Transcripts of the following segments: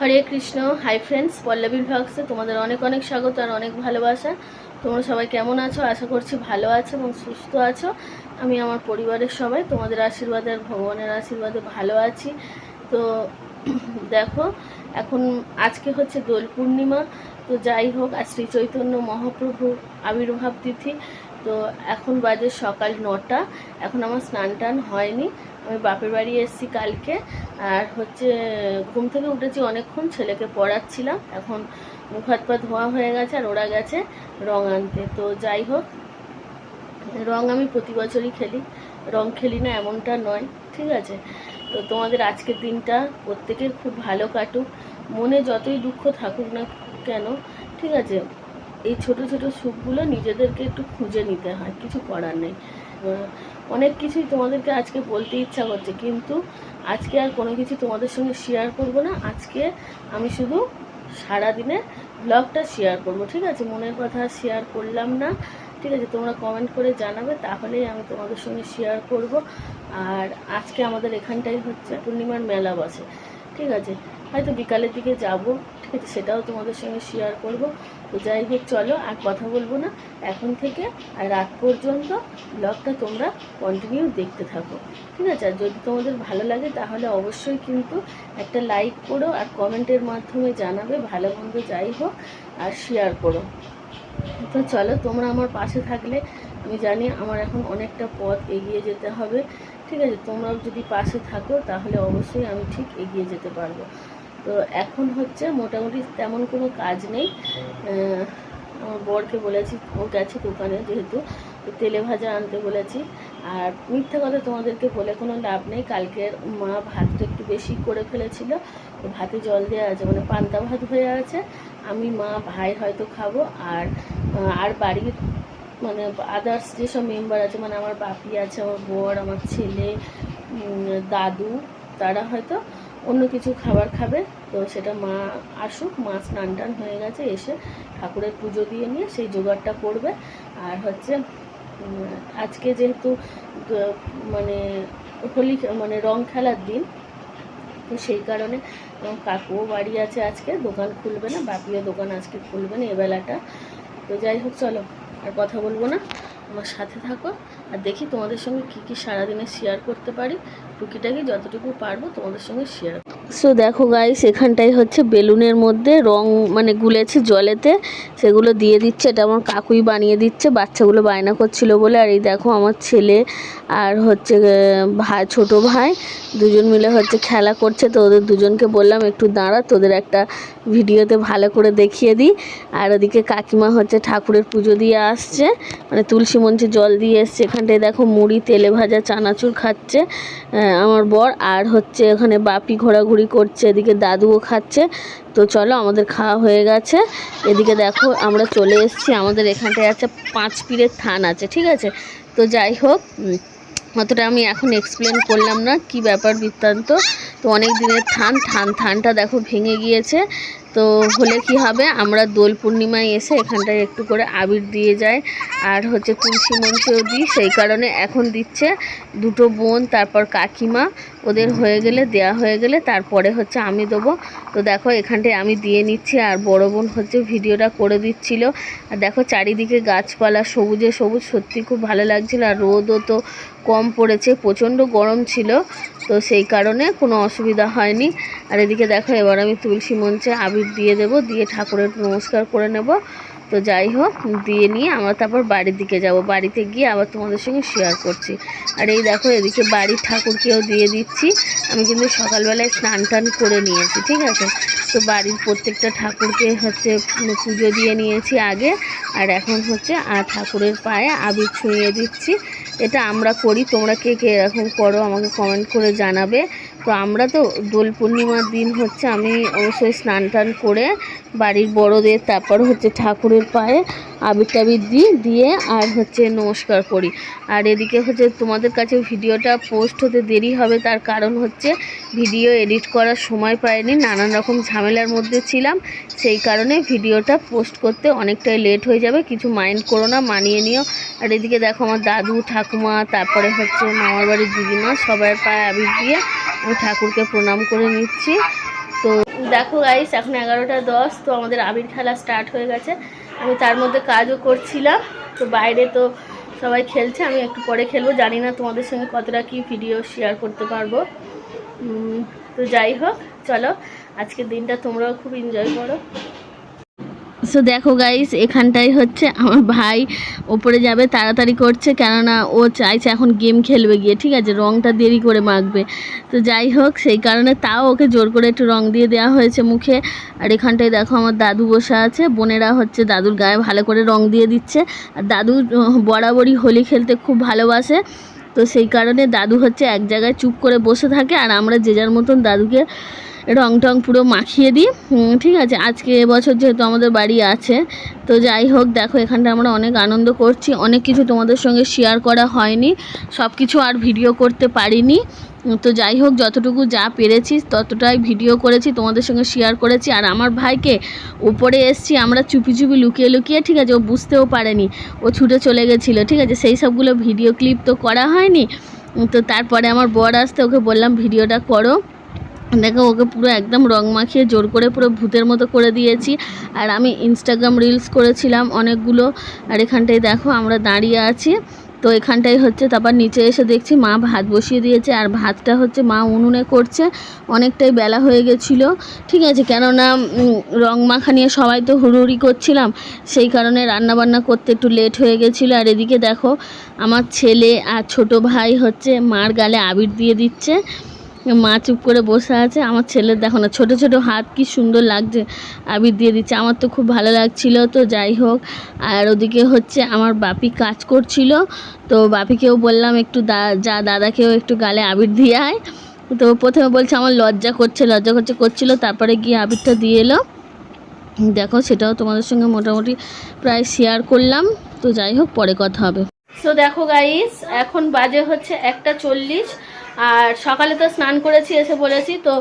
হরে Krishna hi friends Pallavi ভ্লগসে তোমাদের অনেক অনেক স্বাগত আর অনেক ভালোবাসা। তোমরা সবাই কেমন আছো? আশা করছি ভালো আছো এবং সুস্থ আছো। আমি আমার পরিবারের সবাই, তোমাদের আশীর্বাদে আর ভগবানের আশীর্বাদে ভালো আছি। তো দেখো, এখন আজকে হচ্ছে দোল পূর্ণিমা। তো যাই হোক আর শ্রী চৈতন্য মহাপ্রভু আবির্ভাব তিথি। তো এখন বাজে সকাল নটা। এখন আমার স্নান টান হয়নি। আমি বাপের বাড়ি এসেছি কালকে, আর হচ্ছে ঘুম থেকে উঠেছি অনেকক্ষণ, ছেলেকে পড়াচ্ছিলাম। এখন মুখ হাত পা ধোয়া হয়ে গেছে আর ওরা গেছে রং আনতে। তো যাই হোক, রং আমি প্রতি বছরই খেলি। রং খেলি না, এমনটা নয়, ঠিক আছে? তো তোমাদের আজকের দিনটা প্রত্যেকের খুব ভালো কাটুক। মনে যতই দুঃখ থাকুক না কেন, ঠিক আছে? এই ছোট ছোট সুখগুলো নিজেদেরকে একটু খুঁজে নিতে হয়, কিছু করার নেই। অনেক কিছুই তোমাদেরকে আজকে বলতে ইচ্ছা করছে, কিন্তু আজকে আর কোনো কিছু তোমাদের সঙ্গে শেয়ার করব না। আজকে আমি শুধু সারাদিনের ব্লগটা শেয়ার করব, ঠিক আছে? মনের কথা শেয়ার করলাম না, ঠিক আছে? তোমরা কমেন্ট করে জানাবে, তাহলেই আমি তোমাদের সঙ্গে শেয়ার করব। আর আজকে আমাদের এখানটাই হচ্ছে পূর্ণিমার মেলা বসে, ঠিক আছে? হয়তো বিকালের দিকে যাব সেটাও তোমাদের সঙ্গে শেয়ার করব। তো যাই হোক, চলো আর কথা বলব না। এখন থেকে আর রাত পর্যন্ত ব্লগটা তোমরা কন্টিনিউ দেখতে থাকো। ঠিক আছে? আর যদি তোমাদের ভালো লাগে, তাহলে অবশ্যই কিন্তু একটা লাইক করো আর কমেন্টের মাধ্যমে জানাবে। ভালো মন্দ যাই হোক, আর শেয়ার করো। তো চলো, তোমরা আমার পাশে থাকলে আমি জানি আমার এখন অনেকটা পথ এগিয়ে যেতে হবে। ঠিক আছে? তোমরাও যদি পাশে থাকো, তাহলে অবশ্যই আমি ঠিক এগিয়ে যেতে পারব। তো এখন হচ্ছে মোটামুটি তেমন কোনো কাজ নেই। আমার বরকে বলেছি, ও গেছে দোকানে যেহেতু তেলে ভাজা আনতে বলেছি। আর মিথ্যা কথা তোমাদেরকে বলে কোনো লাভ নেই। কালকের মা ভাতটা একটু বেশি করে ফেলেছিল ভাতে জল দেওয়া আছে মানে পান্তা ভাত হয়ে আছে। আমি, মা, ভাই হয়তো খাব। আর আর বাড়ির মানে আদার্স যেসব মেম্বার আছে মানে আমার বাপি আছে, আমার বর, আমার ছেলে দাদু, তারা হয়তো অন্য কিছু খাবার খাবে। তো সেটা মা আসুক, মা স্নান টান হয়ে গেছে, এসে ঠাকুরের পুজো দিয়ে নিয়ে সেই জোগাড়টা করবে। আর হচ্ছে আজকে যেহেতু মানে হোলি মানে রং খেলার দিন, তো সেই কারণে কাকুও বাড়ি আছে আজকে, দোকান খুলবে না, বাপিও দোকান আজকে খুলবে না, এবেলাটা। তো যাই হোক, চলো, আর কথা বলব না। আমার সাথে থাকো। আর দেখি তোমাদের সঙ্গে কি কী সারাদিনে শেয়ার করতে পারি। টুকিটাকি যতটুকু পারব তোমাদের সঙ্গে শেয়ার সো দেখো গাইস এখানটাই হচ্ছে বেলুনের মধ্যে রং মানে গুলেছে জলেতে। সেগুলো দিয়ে দিচ্ছে, এটা আমার কাকুই বানিয়ে দিচ্ছে, বাচ্চাগুলো বায়না করছিল বলে। আর এই দেখো আমার ছেলে আর হচ্ছে ভাই, ছোট ভাই, দুজন মিলে হচ্ছে খেলা করছে। তো ওদের দুজনকে বললাম, একটু দাঁড়া, তোদের একটা ভিডিওতে ভালো করে দেখিয়ে দিই। আর ওদিকে কাকিমা হচ্ছে ঠাকুরের পুজো দিয়ে আসছে মানে তুলসী মঞ্চে জল দিয়ে এসছে। এখানটায় দেখো মুড়ি, তেলে ভাজা, চানাচুর খাচ্ছে আমার বর। আর হচ্ছে ওখানে বাপি ঘোরাঘুরি করছে, এদিকে দাদুও খাচ্ছে। তো চলো, আমাদের খাওয়া হয়ে গেছে। এদিকে দেখো, আমরা চলে এসেছি। আমাদের এখানটায় আছে পাঁচ পীরের থান আছে, ঠিক আছে? তো যাই হোক অতটা আমি এখন এক্সপ্লেন করলাম না কি ব্যাপার বৃত্তান্ত। তো অনেক দিনের থান থান, থানটা দেখো ভেঙে গিয়েছে। তো হলে কি হবে? আমরা দোল পূর্ণিমায় এসে এখানটায় একটু করে আবির দিয়ে যায় আর হচ্ছে তুলসী মঞ্চেও দিই, সেই কারণে এখন দিচ্ছে দুটো বোন, তারপর কাকিমা। ওদের হয়ে গেলে, দেয়া হয়ে গেলে তারপরে হচ্ছে আমি দেবো। তো দেখো, এখানটায় আমি দিয়ে নিচ্ছি আর বড় বোন হচ্ছে ভিডিওটা করে দিচ্ছিল। আর দেখো, চারিদিকে গাছপালা, সবুজে সবুজ, সত্যি খুব ভালো লাগছিল। আর রোদও তো কম পড়েছে, প্রচণ্ড গরম ছিল। তো সেই কারণে কোনো অসুবিধা হয়নি। আর এদিকে দেখো, এবার আমি তুলসী মঞ্চে আবির দিয়ে দেব, দিয়ে ঠাকুরের নমস্কার করে নেব। তো যাই হোক, দিয়ে নিয়ে আমরা তারপর বাড়ির দিকে যাব। বাড়িতে গিয়ে আবার তোমাদের সঙ্গে শেয়ার করছি। আর এই দেখো, এদিকে বাড়ির ঠাকুরকেও দিয়ে দিচ্ছি। আমি কিন্তু সকালবেলায় স্নান টান করে নিয়েছি, ঠিক আছে? তো বাড়ির প্রত্যেকটা ঠাকুরকে হচ্ছে পুজো দিয়ে নিয়েছি আগে। আর এখন হচ্ছে, আর ঠাকুরের পায়ে আবির ছুঁয়ে দিচ্ছি। এটা আমরা করি, তোমরা কে কে এরকম করো আমাকে কমেন্ট করে জানাবে। তো আমরা তো দোল পূর্ণিমার দিন হচ্ছে আমি অবশ্যই স্নান টান করে বাড়ির বড়দের, তারপর হচ্ছে ঠাকুরের পায়ে আবির টাবির দিই দিয়ে আর হচ্ছে নমস্কার করি। আর এদিকে হচ্ছে তোমাদের কাছে ভিডিওটা পোস্ট হতে দেরি হবে, তার কারণ হচ্ছে ভিডিও এডিট করার সময় পাইনি, নানান রকম ঝামেলার মধ্যে ছিলাম, সেই কারণে ভিডিওটা পোস্ট করতে অনেকটাই লেট হয়ে যাবে, কিছু মাইন্ড করো না, মানিয়ে নিও। আর এদিকে দেখো আমার দাদু, ঠাকুমা, তারপরে হচ্ছে মামার বাড়ির দিদিমা সবার পায়ে আবির দিয়ে ঠাকুরকে প্রণাম করে নিচ্ছি। তো দেখো গাইস এখন এগারোটা দশ, তো আমাদের আবির খেলা স্টার্ট হয়ে গেছে। আমি তার মধ্যে কাজও করছিলাম, তো বাইরে তো সবাই খেলছে, আমি একটু পরে খেলব। জানি না তোমাদের সঙ্গে কতটা কি ভিডিও শেয়ার করতে পারব। তো যাই হোক, চলো, আজকের দিনটা তোমরাও খুব এনজয় করো। সো দেখো গাইস এখানটাই হচ্ছে আমার ভাই। ওপরে যাবে, তাড়াতাড়ি করছে, কেননা ও চাইছে এখন গেম খেলবে গিয়ে, ঠিক আছে? রংটা দেরি করে মাখবে। তো যাই হোক, সেই কারণে তাও ওকে জোর করে একটু রং দিয়ে দেওয়া হয়েছে মুখে। আর এখানটায় দেখো আমার দাদু বসে আছে, বোনেরা হচ্ছে দাদুর গায়ে ভালো করে রং দিয়ে দিচ্ছে। আর দাদু বরাবরই হোলি খেলতে খুব ভালোবাসে। তো সেই কারণে দাদু হচ্ছে এক জায়গায় চুপ করে বসে থাকে, আর আমরা যে যার মতন দাদুকে রং টং পুরো মাখিয়ে দিই। ঠিক আছে। আজকে এবছর যেহেতু আমাদের বাড়ি আছে, তো যাই হোক, দেখো এখানটা আমরা অনেক আনন্দ করছি। অনেক কিছু তোমাদের সঙ্গে শেয়ার করা হয়নি। সব কিছু আর ভিডিও করতে পারিনি। তো যাই হোক, যতটুকু যা পেরেছি, ততটাই ভিডিও করেছি, তোমাদের সঙ্গে শেয়ার করেছি। আর আমার ভাইকে উপরে এসছি, আমরা চুপি চুপি লুকিয়ে লুকিয়ে, ঠিক আছে, ও বুঝতেও পারেনি। ও ছুটে চলে গেছিল, ঠিক আছে। সেই সবগুলো ভিডিও ক্লিপ তো করা হয়নি। তো তারপরে আমার বর আসতে, ওকে বললাম ভিডিওটা করো। দেখো, ওকে পুরো একদম রং মাখিয়ে জোর করে পুরো ভূতের মতো করে দিয়েছি। আর আমি ইনস্টাগ্রাম রিলস করেছিলাম অনেকগুলো। আর এখানটায় দেখো, আমরা দাঁড়িয়ে আছি। তো এখানটাই হচ্ছে, তারপর নিচে এসে দেখছি, মা ভাত বসিয়ে দিয়েছে। আর ভাতটা হচ্ছে, মা উনুনে করছে। অনেকটাই বেলা হয়ে গেছিল। ঠিক আছে, কেননা রং মাখা নিয়ে সবাই তো হুড়ুহুড়ি করছিলাম। সেই কারণে রান্না বান্না করতে একটু লেট হয়ে গেছিল। আর এদিকে দেখো, আমার ছেলে আর ছোট ভাই হচ্ছে, মার গালে আবির দিয়ে দিচ্ছে। মা চুপ করে বসে আছে। আমার ছেলের দেখো না, ছোটো ছোটো হাত কি সুন্দর লাগছে। আবির দিয়ে দিচ্ছে। আমার তো খুব ভালো লাগছিল, তো যাই হোক। আর ওদিকে হচ্ছে আমার বাপি কাজ করছিল। তো বাপিকেও বললাম একটু দা, যা দাদাকেও একটু গালে আবির দিয়ে আয়। তো প্রথমে বলছে আমার লজ্জা করছে লজ্জা করছে, করছিল। তারপরে গিয়ে আবিরটা দিয়ে এলো। দেখো, সেটাও তোমাদের সঙ্গে মোটামুটি প্রায় শেয়ার করলাম। তো যাই হোক, পরে কথা হবে। তো দেখো গাইস এখন বাজে হচ্ছে একটা চল্লিশ। আর সকালে তো স্নান করেছি, এসে বলেছি তো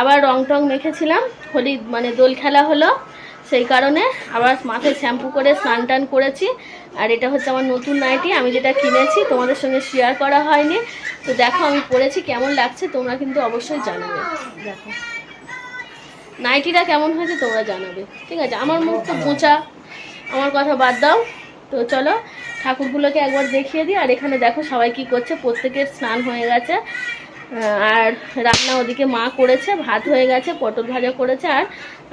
আবার রং টং মেখেছিলাম, হোলি মানে দোল খেলা হলো, সেই কারণে আবার মাথায় শ্যাম্পু করে স্নান টান করেছি, আর এটা হচ্ছে আমার নতুন নাইটি, আমি যেটা কিনেছি, তোমাদের সঙ্গে শেয়ার করা হয়নি, তো দেখো আমি পরেছি, কেমন লাগছে তোমরা কিন্তু অবশ্যই জানাবে। দেখো। নাইটিটা কেমন হয়েছে তোমরা জানাবে, ঠিক আছে? আমার মুখ তো আমার কথা বাদ দাও। তো চলো ঠাকুরগুলোকে একবার দেখিয়ে দিই। আর এখানে দেখো সবাই কি করছে, প্রত্যেকের স্নান হয়ে গেছে। আর রান্না ওদিকে মা করেছে, ভাত হয়ে গেছে, পটল ভাজা করেছে, আর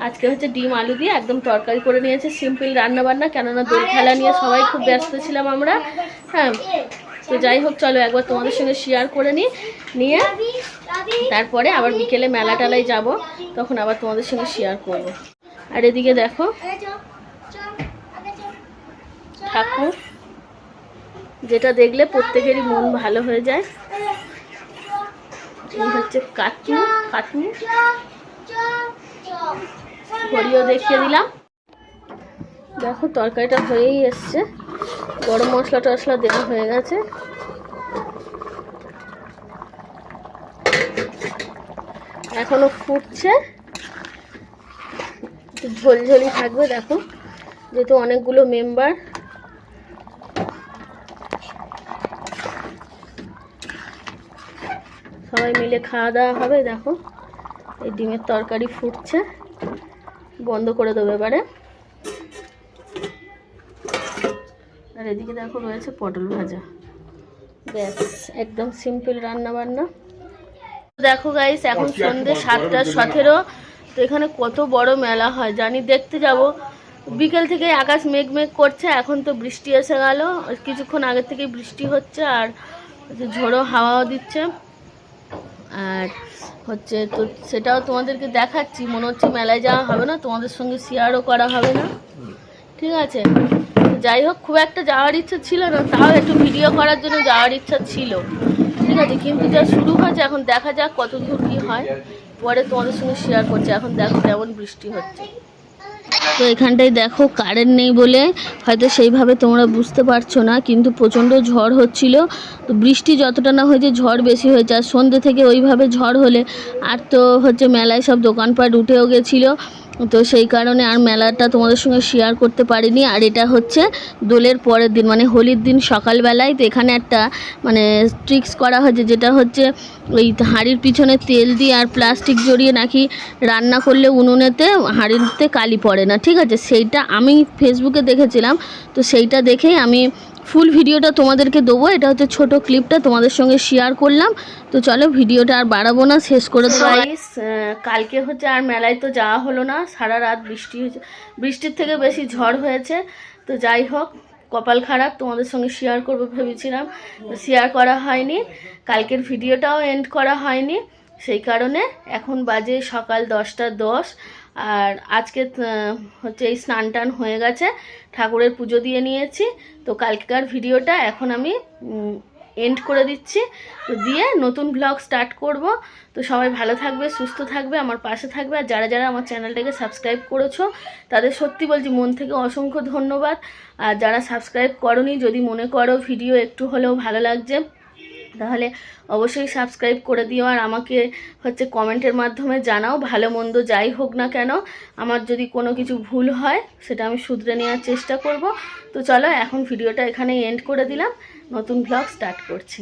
আজকে হচ্ছে ডিম আলু দিয়ে একদম তরকারি করে নিয়েছে, সিম্পল রান্না বান্না কেননা দোল খেলা নিয়ে সবাই খুব ব্যস্ত ছিলাম আমরা। হ্যাঁ তো যাই হোক, চলো একবার তোমাদের সঙ্গে শেয়ার করে নিই, নিয়ে তারপরে আবার বিকেলে মেলা টেলায় যাব, তখন আবার তোমাদের সঙ্গে শেয়ার করব। আর এদিকে দেখো ঠাকুর, যেটা দেখলে প্রত্যেকেরই মন ভালো হয়ে যায়। এই হচ্ছে কাটু কাটু ঘড়িও দেখিয়ে দিলাম। দেখো, তরকারিটা হয়েই এসছে। গরম মশলা টশলা দেওয়া হয়ে গেছে। এখনও ফুটছে। ঝোলঝোলি থাকবে, দেখো। যেহেতু অনেকগুলো মেম্বার সবাই মিলে খাওয়া দাওয়া হবে দেখো। এই ডিমের তরকারি ফুটছে। বন্ধ করে দেবো এবারে। আর এদিকে দেখো রয়েছে পটল ভাজা। ব্যাস একদম সিম্পল রান্না বান্না দেখো গাইস এখন সন্ধ্যে সাতটা সতেরো তো এখানে কত বড় মেলা হয় জানি দেখতে যাব। বিকেল থেকে আকাশ মেঘ মেঘ করছে এখন তো বৃষ্টি এসে গেল। কিছুক্ষণ আগে থেকে বৃষ্টি হচ্ছে আর ঝোড়ো হাওয়াও দিচ্ছে। আর হচ্ছে তো সেটাও তোমাদেরকে দেখাচ্ছি। মনে হচ্ছে মেলায় যাওয়া হবে না, তোমাদের সঙ্গে শেয়ারও করা হবে না। ঠিক আছে? যাই হোক, খুব একটা যাওয়ার ইচ্ছা ছিল না, তাও একটু ভিডিও করার জন্য যাওয়ার ইচ্ছা ছিল। ঠিক আছে? কিন্তু যা শুরু হয়েছে, এখন দেখা যাক কত দূর কী হয়। পরে তোমাদের সঙ্গে শেয়ার করছে, এখন দেখো কেমন বৃষ্টি হচ্ছে। তো এখানটায় দেখো কারেন্ট নেই বলে হয়তো সেইভাবে তোমরা বুঝতে পারছ না, কিন্তু প্রচণ্ড ঝড় হচ্ছিল। তো বৃষ্টি যতটা না হয়েছে ঝড় বেশি হয়েছে, আর সন্ধ্যে থেকে ওইভাবে ঝড় হলে আর তো হচ্ছে মেলায় সব দোকানপাট উঠেও গেছিল। তো সেই কারণে আর মেলাটা তোমাদের সঙ্গে শেয়ার করতে পারিনি। আর এটা হচ্ছে দোলের পরের দিন মানে হোলির দিন সকালবেলায়। তো এখানে একটা মানে ট্রিক্স করা হয়েছে, যেটা হচ্ছে ওই হাঁড়ির পিছনে তেল দিয়ে আর প্লাস্টিক জড়িয়ে নাকি রান্না করলে উনুনেতে, হাঁড়িতে কালি পড়ে না, ঠিক আছে? সেইটা আমি ফেসবুকে দেখেছিলাম। তো সেইটা দেখেই আমি ফুল ভিডিওটা তোমাদেরকে দেবো। এটা হচ্ছে ছোট ক্লিপটা তোমাদের সঙ্গে শেয়ার করলাম। তো চলো ভিডিওটা আর বাড়াবো না শেষ করে দেবো কালকে হচ্ছে আর মেলায় তো যাওয়া হলো না সারা রাত বৃষ্টি হয়েছে বৃষ্টির থেকে বেশি ঝড় হয়েছে। তো যাই হোক কপাল খারাপ তোমাদের সঙ্গে শেয়ার করব ভেবেছিলাম। শেয়ার করা হয়নি কালকের ভিডিওটাও এন্ড করা হয়নি। সেই কারণে এখন বাজে সকাল দশটা দশ। আর আজকে হচ্ছে এই স্নান টান হয়ে গেছে। ঠাকুরের পুজো দিয়ে নিয়েছি। তো কালকেকার ভিডিওটা এখন আমি এন্ড করে দিচ্ছি। তো দিয়ে নতুন ব্লগ স্টার্ট করব। তো সবাই ভালো থাকবে, সুস্থ থাকবে, আমার পাশে থাকবে। আর যারা যারা আমার চ্যানেলটাকে সাবস্ক্রাইব করেছ, তাদের সত্যি বলছি, মন থেকে অসংখ্য ধন্যবাদ। আর যারা সাবস্ক্রাইব করনি, যদি মনে করো ভিডিও একটু হলেও ভালো লাগছে তাহলে অবশ্যই সাবস্ক্রাইব করে দিও আর আমাকে হচ্ছে কমেন্টের মাধ্যমে জানাও, ভালো মন্দ যাই হোক না কেন। আমার যদি কোনো কিছু ভুল হয়, সেটা আমি শুধরে নেওয়ার চেষ্টা করব। তো চলো, এখন ভিডিওটা এখানে এন্ড করে দিলাম। নতুন ব্লগ স্টার্ট করছি।